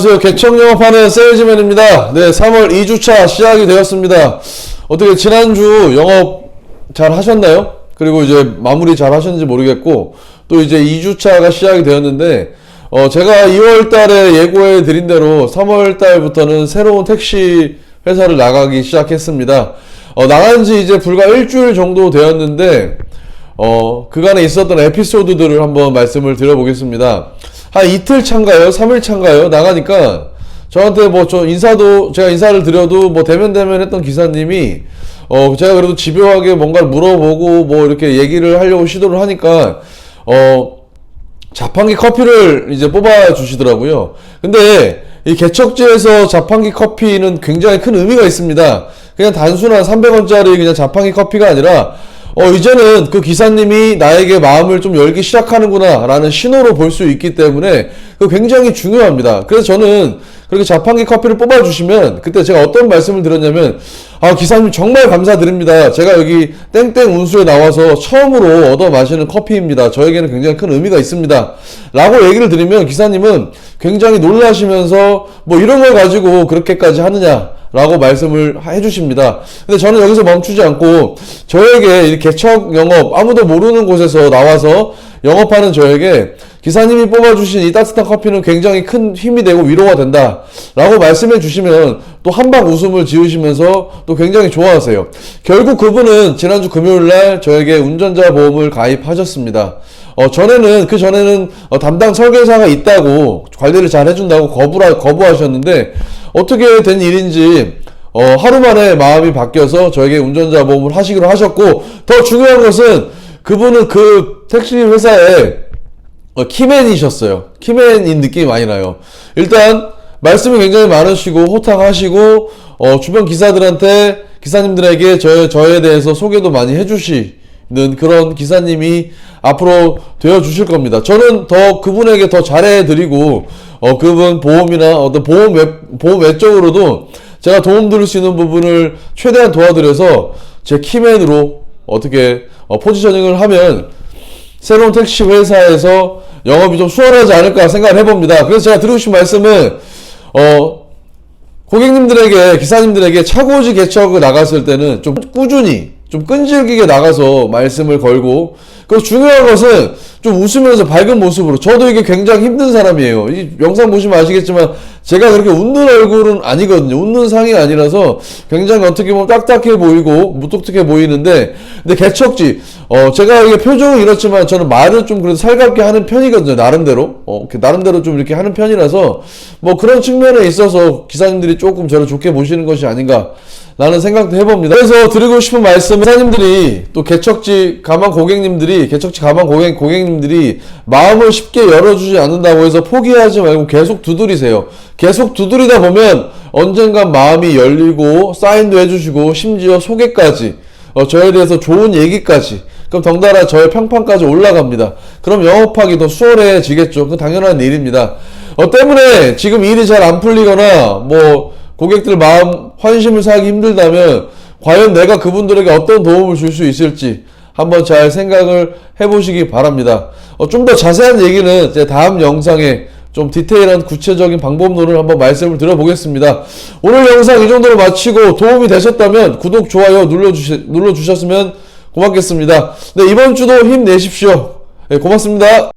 안녕하세요. 개척 영업하는 세일즈맨입니다. 네, 3월 2주차 시작이 되었습니다. 어떻게 지난주 영업 잘 하셨나요? 그리고 이제 마무리 잘 하셨는지 모르겠고, 또 이제 2주차가 시작이 되었는데, 어, 제가 2월 달에 예고해 드린 대로 3월 달부터는 새로운 택시 회사를 나가기 시작했습니다. 어, 나간 지 이제 불과 일주일 정도 되었는데, 어, 그간에 있었던 에피소드들을 한번 말씀을 드려보겠습니다. 한 이틀 차인가요? 3일 차인가요? 나가니까 저한테 뭐 저 인사도 제가 인사를 드려도 뭐 대면 대면 했던 기사님이 어 제가 그래도 집요하게 뭔가를 물어보고 뭐 이렇게 얘기를 하려고 시도를 하니까 어 자판기 커피를 이제 뽑아 주시더라고요. 근데 이 개척지에서 자판기 커피는 굉장히 큰 의미가 있습니다. 그냥 단순한 300원짜리 그냥 자판기 커피가 아니라 어 이제는 그 기사님이 나에게 마음을 좀 열기 시작하는구나 라는 신호로 볼 수 있기 때문에 그 굉장히 중요합니다. 그래서 저는 그렇게 자판기 커피를 뽑아 주시면 그때 제가 어떤 말씀을 드렸냐면 아 기사님 정말 감사드립니다. 제가 여기 땡땡 운수에 나와서 처음으로 얻어 마시는 커피입니다. 저에게는 굉장히 큰 의미가 있습니다. 라고 얘기를 드리면 기사님은 굉장히 놀라시면서 뭐 이런 걸 가지고 그렇게까지 하느냐 라고 말씀을 해주십니다. 근데 저는 여기서 멈추지 않고 저에게 이 개척 영업 아무도 모르는 곳에서 나와서 영업하는 저에게 기사님이 뽑아주신 이 따뜻한 커피는 굉장히 큰 힘이 되고 위로가 된다. 라고 말씀해 주시면 또 한방 웃음을 지으시면서 또 굉장히 좋아하세요. 결국 그분은 지난주 금요일 날 저에게 운전자 보험을 가입하셨습니다. 어, 전에는, 그 전에는 어, 담당 설계사가 있다고 관리를 잘 해준다고 거부라, 거부하셨는데 어떻게 된 일인지 어, 하루 만에 마음이 바뀌어서 저에게 운전자 보험을 하시기로 하셨고 더 중요한 것은 그분은 그 택시 회사에 어, 키맨이셨어요. 키맨인 느낌이 많이 나요. 일단 말씀이 굉장히 많으시고 호탕하시고 어, 주변 기사들한테 기사님들에게 저, 저에 대해서 소개도 많이 해주시는 그런 기사님이 앞으로 되어 주실 겁니다. 저는 더 그분에게 더 잘해 드리고 어, 그분 보험이나 어떤 보험 외, 보험 외적으로도 제가 도움 드릴 수 있는 부분을 최대한 도와드려서 제 키맨으로 어떻게 어, 포지셔닝을 하면 새로운 택시 회사에서 영업이 좀 수월하지 않을까 생각을 해봅니다. 그래서 제가 드리고 싶은 말씀은 어 고객님들에게 기사님들에게 차고지 개척을 나갔을 때는 좀 꾸준히 좀 끈질기게 나가서 말씀을 걸고 그리고 중요한 것은 좀 웃으면서 밝은 모습으로 저도 이게 굉장히 힘든 사람이에요. 이 영상 보시면 아시겠지만 제가 그렇게 웃는 얼굴은 아니거든요. 웃는 상이 아니라서 굉장히 어떻게 보면 딱딱해 보이고 무뚝뚝해 보이는데 근데 개척지 어 제가 이게 표정은 이렇지만 저는 말을 좀 그래도 살갑게 하는 편이거든요. 나름대로 어 나름대로 좀 이렇게 하는 편이라서 뭐 그런 측면에 있어서 기사님들이 조금 저를 좋게 보시는 것이 아닌가 라는 생각도 해봅니다. 그래서 드리고 싶은 말씀은 사장님들이 또 개척지 가만 고객님들이 개척지 가만 고객 고객 님들이 마음을 쉽게 열어주지 않는다고 해서 포기하지 말고 계속 두드리세요. 계속 두드리다 보면 언젠간 마음이 열리고 사인도 해주시고 심지어 소개까지 어, 저에 대해서 좋은 얘기까지 그럼 덩달아 저의 평판까지 올라갑니다. 그럼 영업하기 더 수월해지겠죠. 그 당연한 일입니다. 어, 때문에 지금 일이 잘 안 풀리거나 뭐 고객들 마음 환심을 사기 힘들다면 과연 내가 그분들에게 어떤 도움을 줄 수 있을지 한번 잘 생각을 해보시기 바랍니다. 어, 좀 더 자세한 얘기는 제 다음 영상에 좀 디테일한 구체적인 방법론을 한번 말씀을 드려보겠습니다. 오늘 영상 이 정도로 마치고 도움이 되셨다면 구독, 좋아요 눌러주시, 눌러주셨으면 고맙겠습니다. 네, 이번 주도 힘내십시오. 네, 고맙습니다.